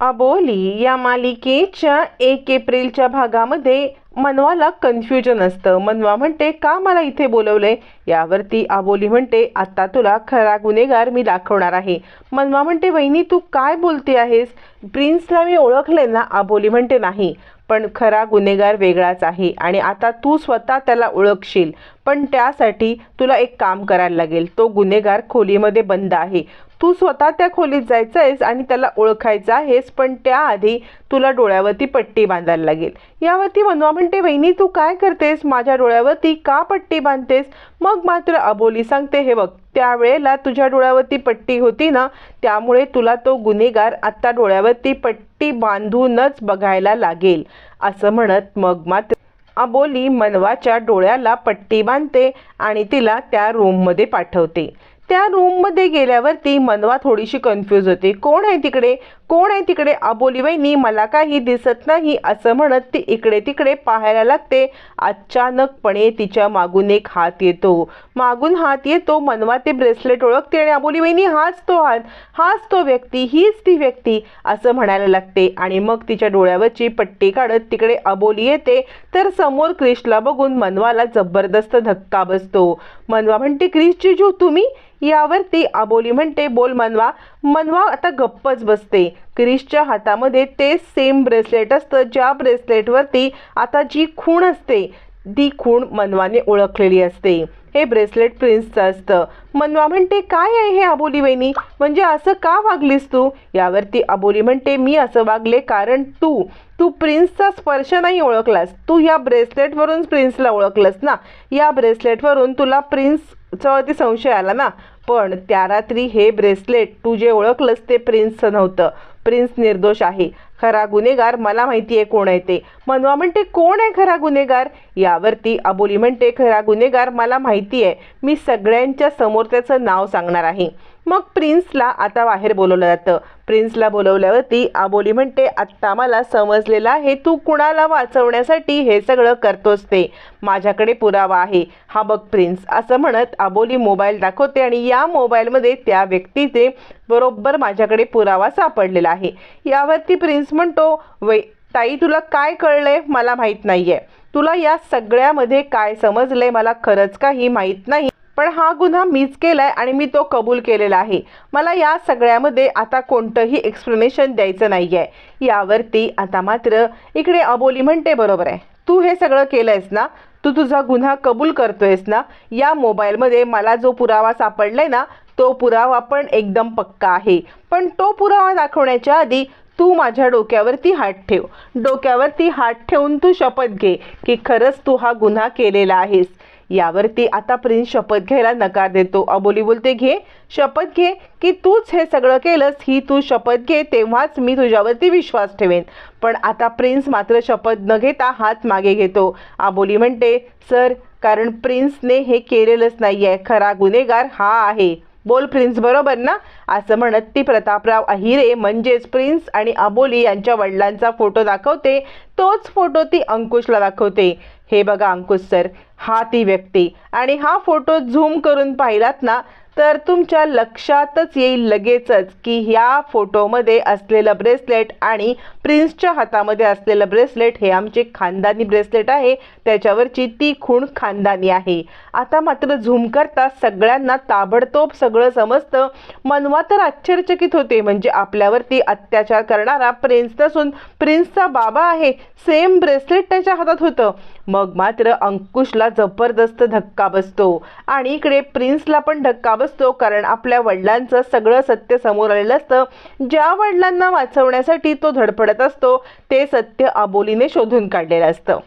अबोली या मालिकेच्या एक एप्रिलच्या भागामध्ये मनवाला कन्फ्युजन असतं. मनवा म्हणते का मला इथे बोलवलंय? यावरती अबोली म्हणते आता तुला खरा गुन्हेगार मी दाखवणार आहे. मनवा म्हणते वहिनी तू काय बोलते आहेस? प्रिन्सला मी ओळखले ना. अबोली म्हणते नाही पण खरा गुन्हेगार वेगळाच आहे आणि आता तू स्वतः त्याला ओळखशील. पण त्यासाठी तुला एक काम करायला लागेल. तो गुन्हेगार खोलीमध्ये बंद आहे. तू स्वतः त्या खोलीत जायचं आहेस आणि त्याला ओळखायचं आहेस पण त्याआधी तुला डोळ्यावरती पट्टी बांधायला लागेल. यावरती मनवा म्हणते वहिनी तू काय करतेस? माझ्या डोळ्यावरती का पट्टी बांधतेस? मग मात्र अबोली सांगते हे बघ त्यावेळेला तुझ्या डोळ्यावरती पट्टी होती ना त्यामुळे तुला तो गुन्हेगार आत्ता डोळ्यावरती पट्टी बांधूनच बघायला लागेल असं म्हणत मग मात्र अबोली मनवाच्या डोळ्याला पट्टी बांधते आणि तिला त्या रूममध्ये पाठवते. त्या रूममध्ये गेल्यावरती मनवा थोडीशी कन्फ्यूज होते. कोण आहे तिकडे? कोण आहे तिकडे? अबोली वहिनी मला काही दिसत नाही असं म्हणत ती इकडे तिकडे पाहायला लागते. अचानकपणे तिच्या मागून एक हात येतो. मागून हात येतो मनवा ते ब्रेसलेट ओळखते आणि अबोली वहिनी हाच तो हात हाच तो व्यक्ती हीच ती व्यक्ती असं म्हणायला लागते. आणि मग तिच्या डोळ्यावरची पट्टी काढत तिकडे अबोली येते. तर समोर क्रिशला बघून मनवाला जबरदस्त धक्का बसतो. मनवा म्हणते क्रिश जो तुम्ही? यावरती आबोली म्हणते बोल मनवा. मनवा आता गप्पच बसते. क्रिशच्या हातामध्ये तेच सेम ब्रेसलेट असतं. ज्या ब्रेसलेटवरती आता जी खूण असते ती खूण मनवाने ओळखलेली असते. हे ब्रेसलेट प्रिन्सचं असतं. मनवा म्हणते काय आहे हे अबोली वहिनी? म्हणजे असं का वागलीस तू? यावरती अबोली म्हणते मी असं वागले कारण तू तू प्रिन्सचा स्पर्श नाही ओळखलास. तू या ब्रेसलेटवरून प्रिन्सला ओळखलंस ना? या ब्रेसलेटवरून तुला प्रिन्सचावरती संशय आला ना? पण त्या रात्री हे ब्रेसलेट तू जे ओळखलंस ते प्रिन्सचं नव्हतं. प्रिन्स निर्दोष आहे. खरा गुन्हेगार मला माहिती आहे कोण आहे ते. मनवा म्हणते कोण आहे खरा गुन्हेगार? यावरती अबोली म्हणते खरा गुन्हेगार मला माहिती आहे मी सगळ्यांच्या समोर त्याचं नाव सांगणार आहे. मग प्रिन्सला आता बाहेर बोलवलं जातं. प्रिन्सला बोलवल्यावरती आबोली म्हणते आत्ता मला समजलेलं आहे तू कुणाला वाचवण्यासाठी हे सगळं करतोस ते? माझ्याकडे पुरावा आहे. हा बघ प्रिन्स असं म्हणत आबोली मोबाईल दाखवते आणि या मोबाईलमध्ये त्या व्यक्तीचे बरोबर माझ्याकडे पुरावा सापडलेला आहे. यावरती प्रिन्स म्हणतो वै ताई तुला काय कळलंय? मला माहीत नाहीये. तुला या सगळ्यामध्ये काय समजलंय? मला खरंच काही माहीत नाही. पण हा गुन्हा मीच केलाय आणि मी तो कबूल केलेला आहे. मला या सगळ्यामध्ये आता कोणतंही एक्सप्लेनेशन द्यायचं नाही आहे यावरती आता मात्र इकडे अबोली म्हणते बरोबर आहे. तू हे सगळं केलंयस ना? तू तुझा गुन्हा कबूल करतोयस ना? या मोबाईलमध्ये मला जो पुरावा सापडलाय ना तो पुरावा पण एकदम पक्का आहे. पण तो पुरावा दाखवण्याच्या आधी तू माझ्या डोक्यावरती हात ठेव. डोक्यावरती हात ठेवून तू शपथ घे की खरंच तू हा गुन्हा केलेला आहेस. यावरती आता प्रिन्स शपथ घ्यायला नकार देतो. अबोली बोलते घे शपथ घे की तूच हे सगळं केलंस ही तू शपथ घे तेव्हाच मी तुझ्यावरती विश्वास ठेवेन. पण आता प्रिन्स मात्र शपथ न घेता हात मागे घेतो. आबोली म्हणते सर कारण प्रिन्सने हे केलेलंच नाही आहे खरा गुन्हेगार हा आहे. बोल प्रिन्स बरोबर ना? असं म्हणत ती प्रतापराव अहिरे म्हणजेच प्रिन्स आणि अबोली यांच्या वडिलांचा फोटो दाखवते. तोच फोटो ती अंकुशला दाखवते. हे बघा अंकुश सर हा ती व्यक्ती. आणि हा फोटो झूम करून पाहिलात ना तर तुमच्या लक्षातच येईल लगेचच की ह्या फोटोमध्ये असलेलं ब्रेसलेट आणि प्रिन्सच्या हातामध्ये असलेलं ब्रेसलेट हे आमचे खानदानी ब्रेसलेट आहे. त्याच्यावरची ती खूण खानदानी आहे. आता मात्र झूम करता सगळ्यांना ताबडतोब सगळं समजतं. मनवा तर आश्चर्यचकित होते. म्हणजे आपल्यावरती अत्याचार करणारा प्रिन्स नसून प्रिन्सचा बाबा आहे. सेम ब्रेसलेट त्याच्या हातात होतं. मग मात्र अंकुशला जबरदस्त धक्का बसतो. आणि इकडे प्रिन्सला पण धक्का बसतो कारण आपल्या वडिलांचं सगळं सत्य समोर आलेलं असतं. ज्या वडिलांना वाचवण्यासाठी तो धडपडत असतो ते सत्य आबोलीने शोधून काढलेलं असतं.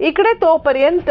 इकडे तोपर्यंत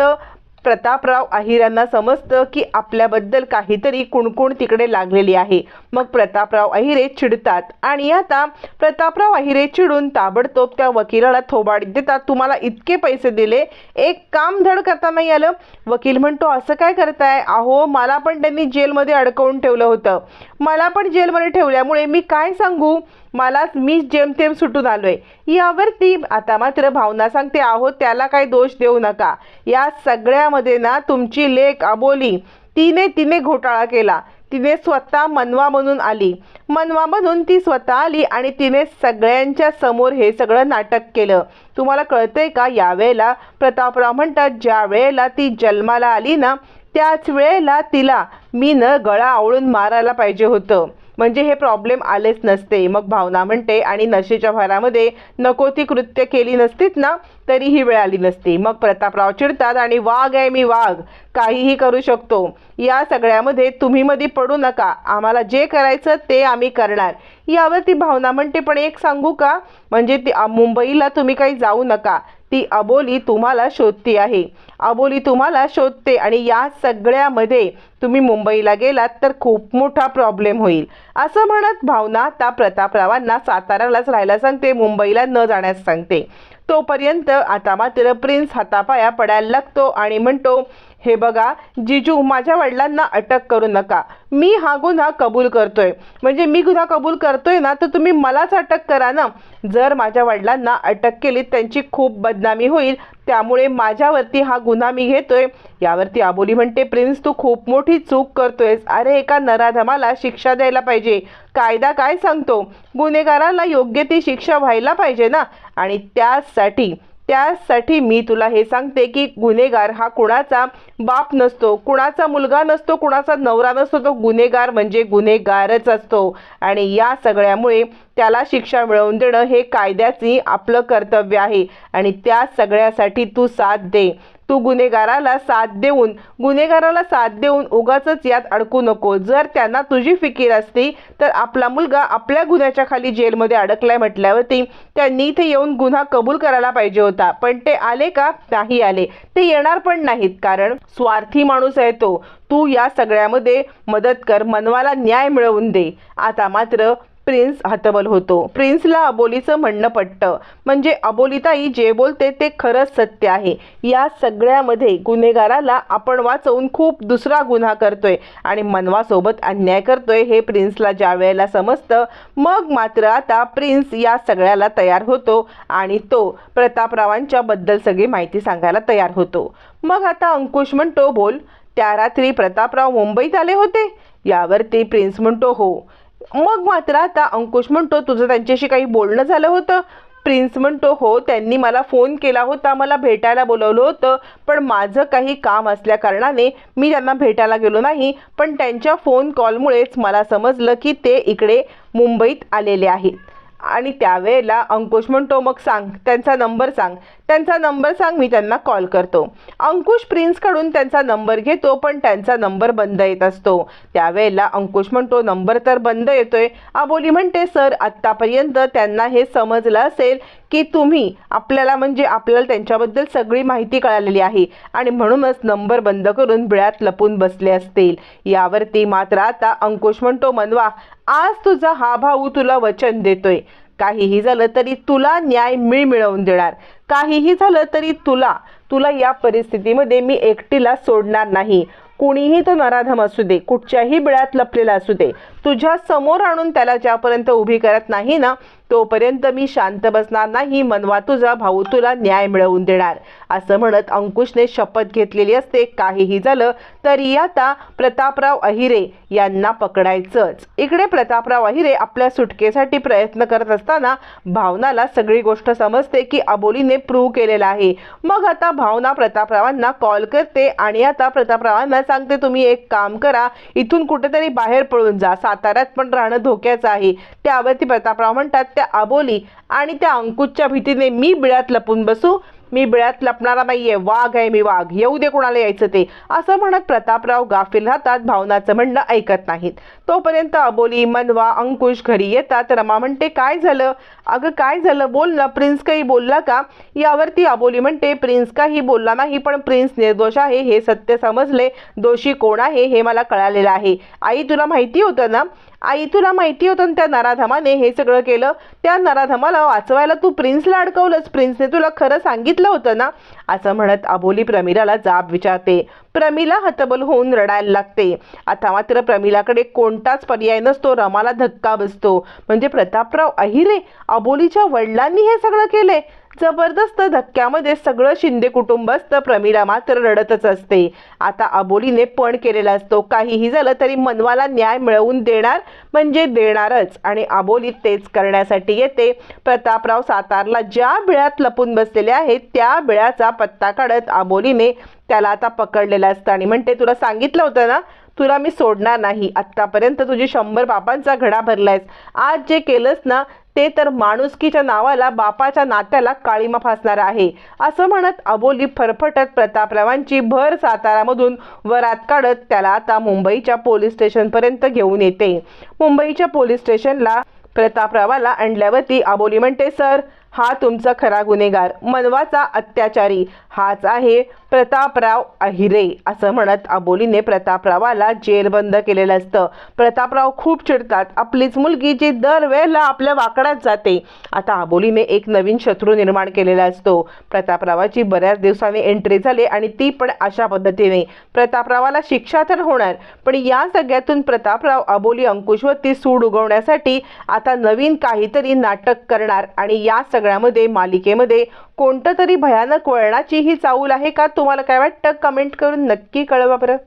प्रतापराव अहिरांना समजतं की आपल्याबद्दल काहीतरी कुणकुण तिकडे लागलेली आहे. मग प्रतापराव अहिरे चिडतात आणि आता प्रतापराव अहिरे चिडून ताबडतोब त्या वकिलाला थोबाडीत देतात. तुम्हाला इतके पैसे दिले. एक काम धड करता नाही आलं वकील म्हणतो असं काय करताय? अहो मला पण त्यांनी जेलमध्ये अडकवून ठेवलं होतं. मला पण जेलमध्ये ठेवल्यामुळे मी काय सांगू? मलाच मी जेमतेम सुटून आलोय. यावरती आता मात्र भावना सांगते आहो त्याला काही दोष देऊ नका. या सगळ्यामध्ये ना तुमची लेख अबोली. तिने तिने घोटाळा केला. तिने स्वतः मनवा म्हणून आली. मनवा म्हणून ती स्वतः आली आणि तिने सगळ्यांच्या समोर हे सगळं नाटक केलं. तुम्हाला कळतंय का? यावेळेला प्रतापराव म्हणतात ज्या वेळेला ती जन्माला आली ना त्याच वेळेला तिला मी न गळा आवळून मारायला पाहिजे होतं. म्हणजे हे प्रॉब्लेम आलेच नसते. मग भावना म्हणते आणि नशेच्या भरामध्ये नको ती कृत्य केली नसतीत ना तरी ही वेळ आली नसती. मग प्रतापराव चिडतात आणि वाघ आहे मी वाघ काहीही करू शकतो. या सगळ्यामध्ये तुम्ही मध्ये पडू नका. आम्हाला जे करायचं ते आम्ही करणार. यावरती भावना म्हणते पण एक सांगू का? म्हणजे ती मुंबईला तुम्ही काही जाऊ नका. ती अबोली तुम्हाला शोधती आहे. अबोली तुम्हाला शोधते आणि या सगळ्यामध्ये तुम्ही मुंबईला गेलात तर खूप मोठा प्रॉब्लेम होईल. असं म्हणत भावना त्या प्रतापरावांना साताऱ्यालाच राहायला सांगते मुंबईला न जाण्यास सांगते. तोपर्यंत आता मात्र प्रिन्स हातापाया पडायला लागतो आणि म्हणतो हे बघा जिजू माझ्या वडिलांना अटक करू नका. मी हा गुन्हा कबूल करतोय. म्हणजे मी गुन्हा कबूल करतोय ना तर तुम्ही मलाच अटक करा ना. जर माझ्या वडिलांना अटक केली त्यांची खूप बदनामी होईल. त्यामुळे माझ्यावरती हा गुन्हा मी घेतोय. यावरती आबोली म्हणते प्रिन्स तू खूप मोठी चूक करतोयस. अरे एका नराधमाला शिक्षा द्यायला पाहिजे. कायदा काय सांगतो? गुन्हेगाराला योग्य ती शिक्षा व्हायला पाहिजे ना. आणि त्यासाठी त्यासाठी मी तुला हे सांगते की गुन्हेगार हा कुणाचा बाप नसतो कुणाचा मुलगा नसतो कुणाचा नवरा नसतो तो गुन्हेगार म्हणजे गुन्हेगारच असतो. आणि या सगळ्यामुळे त्याला शिक्षा मिळवून देणं हे कायद्याची आपलं कर्तव्य आहे. आणि त्या सगळ्यासाठी तू साथ दे. तू गुन्हेगाराला साथ देऊन गुन्हेगाराला साथ देऊन उगाच यात अडकू नको. जर त्यांना तुझी फिकीर असती तर आपला मुलगा आपल्या गुन्ह्याच्या खाली जेलमध्ये अडकलाय म्हटल्यावरती त्यांनी इथे येऊन गुन्हा कबूल करायला पाहिजे होता. पण ते आले का? नाही आले. ते येणार पण नाहीत कारण स्वार्थी माणूस आहे तो. तू या सगळ्यामध्ये मदत कर मनवाला न्याय मिळवून दे. आता मात्र प्रिन्स हतबल होतो. प्रिन्सला अबोलीचं म्हणणं पटतं. म्हणजे अबोलीताई जे बोलते ते खरंच सत्य आहे. या सगळ्यामध्ये गुन्हेगाराला आपण वाचवून खूप दुसरा गुन्हा करतोय आणि मनवासोबत अन्याय करतोय हे प्रिन्सला ज्या वेळेला समजतं मग मात्र आता प्रिन्स या सगळ्याला तयार होतो आणि तो प्रतापरावांच्या बद्दल सगळी माहिती सांगायला तयार होतो. मग आता अंकुश म्हणतो बोल त्या रात्री प्रतापराव मुंबईत आले होते? यावरती प्रिन्स म्हणतो हो. मग मात्र आता अंकुश म्हणतो तुझं त्यांच्याशी काही बोलणं झालं होतं? प्रिन्स म्हणतो हो त्यांनी मला फोन केला होता मला भेटायला बोलवलं होतं पण माझं काही काम असल्या कारणाने मी त्यांना भेटायला गेलो नाही पण त्यांच्या फोन कॉलमुळेच मला समजलं की ते इकडे मुंबईत आलेले आहेत. आणि त्यावेळेला अंकुश म्हणतो मग सांग त्यांचा नंबर सांग. त्यांचा नंबर सांग मी त्यांना कॉल करतो. अंकुश प्रिन्सकडून त्यांचा नंबर घेतो पण त्यांचा नंबर बंद येत असतो. त्यावेळेला अंकुश म्हणतो नंबर तर बंद येतोय. आबोली म्हणते सर आत्तापर्यंत त्यांना हे समजलं असेल की तुम्ही आपल्याला म्हणजे आपल्याला त्यांच्याबद्दल सगळी माहिती कळालेली आहे आणि म्हणूनच नंबर बंद करून बिळात लपून बसले असतील. यावरती मात्र आता अंकुश म्हणतो मनवा आज तुझा हा भाऊ तुला वचन देतोय. काहीही झालं तरी तुला न्याय मी मिळवून देणार. काहीही झालं तरी तुला तुला या परिस्थितीमध्ये मी एकटीला सोडणार नाही. कुणीही तो नराधम असू दे कुठच्याही बिळात लपलेला असू दे. तुझ्या समोर आणून त्याला ज्यापर्यंत उभी करत नाही ना तोपर्यंत मी शांत बसणार नाही मनवा तुझा भाऊ तुला न्याय मिळवून देणार. असं म्हणत अंकुशने शपथ घेतलेली असते. काहीही झालं तरी आता प्रतापराव अहिरे यांना पकडायचंच. इकडे प्रतापराव अहिरे आपल्या सुटकेसाठी प्रयत्न करत असताना भावनाला सगळी गोष्ट समजते की अबोलीने प्रूव्ह केलेलं आहे. मग आता भावना प्रतापरावांना कॉल करते आणि आता प्रतापरावांना सांगते तुम्ही एक काम करा इथून कुठेतरी बाहेर पळून जा. साताऱ्यात पण राहणं धोक्याचं आहे. त्यावरती प्रतापराव म्हणतात त्या आबोली आणि त्या अंकुशच्या भीतीने मी बिळात लपून बसू मी बिळात लपणारा नाहीये वाघ आहे मी वाघ येऊ दे कुणाला यायचं ते. असं म्हणत प्रतापराव गाफील राहतात भावनाचं म्हणणं ऐकत नाहीत. तोपर्यंत अबोली मनवा अंकुश घरी येतात. रमा म्हणते काय झालं? अगं काय झालं? बोल ना प्रिन्स काही बोलला का? यावरती अबोली म्हणते प्रिन्स काही बोलला नाही पण प्रिन्स निर्दोष आहे हे सत्य समजले. दोषी कोण आहे हे मला कळालेलं आहे. आई तुला माहिती होतं ना? आई तुला माहिती होतं ना त्या नराधमाने हे सगळं केलं. त्या नराधमाला वाचवायला तू प्रिन्सला अडकवलंस. प्रिन्सने तुला खरं सांगितलं होतं ना? असं म्हणत अबोली प्रमिलाला जाब विचारते. प्रमिला हतबल होऊन रडायला लागते. आता मात्र प्रमिलाकडे कोणताच पर्याय नसतो. रमाला धक्का बसतो. म्हणजे प्रतापराव अहिरे अबोलीच्या वडिलांनी हे सगळं केले जबरदस्त धक्क्यामध्ये सगळं शिंदे कुटुंबस्थ प्रमिला मात्र रडतच असते. आता अबोलीने पण केलेला असतो. काहीही झालं तरी मनवाला न्याय मिळवून देणार म्हणजे देणारच. आणि अबोली तेच करण्यासाठी येते. प्रतापराव सातारला ज्या बिळात लपून बसलेले आहेत त्या बिळाचा पत्ता काढत अबोलीने त्याला आता पकडलेलं असतं. आणि म्हणते तुला सांगितलं होतं ना तुला मी सोडणार नाही. आत्तापर्यंत तुझी शंभर बापांचा घडा भरलायस. आज जे केलंस ना ते तर माणुसकीच्या नावाला बापाच्या नात्याला काळीमा फासणार आहे. असं म्हणत अबोली फरफटत प्रतापरावांची भर सातारामधून वरात काढत त्याला आता मुंबईच्या पोलीस स्टेशनपर्यंत घेऊन येते. मुंबईच्या पोलीस स्टेशनला प्रतापरावाला आणल्यावरती अबोली म्हणते सर हा तुमचा खरा गुन्हेगार मनवाचा अत्याचारी. हाच आहे प्रतापराव अहिरे असं म्हणत अबोलीने प्रतापरावाला जेरबंद केलेलं असतं. प्रतापराव खूप चिडतात. आपलीच मुलगी जी दरवेळेला आपल्या वाकडात जाते. आता अबोलीने एक नवीन शत्रू निर्माण केलेला असतो. प्रतापरावाची बऱ्याच दिवसांनी एंट्री झाली आणि ती पण अशा पद्धतीने. प्रतापरावाला शिक्षा तर होणार पण या सगळ्यातून प्रतापराव अबोली अंकुशवरती सूड उगवण्यासाठी आता नवीन काहीतरी नाटक करणार आणि या सगळ्या सगळ्यामध्ये मालिकेमध्ये कोणतं तरी भयानक वळणाची ही चाऊल आहे का? तुम्हाला काय वाटतं? कमेंट करून नक्की कळवा बरं.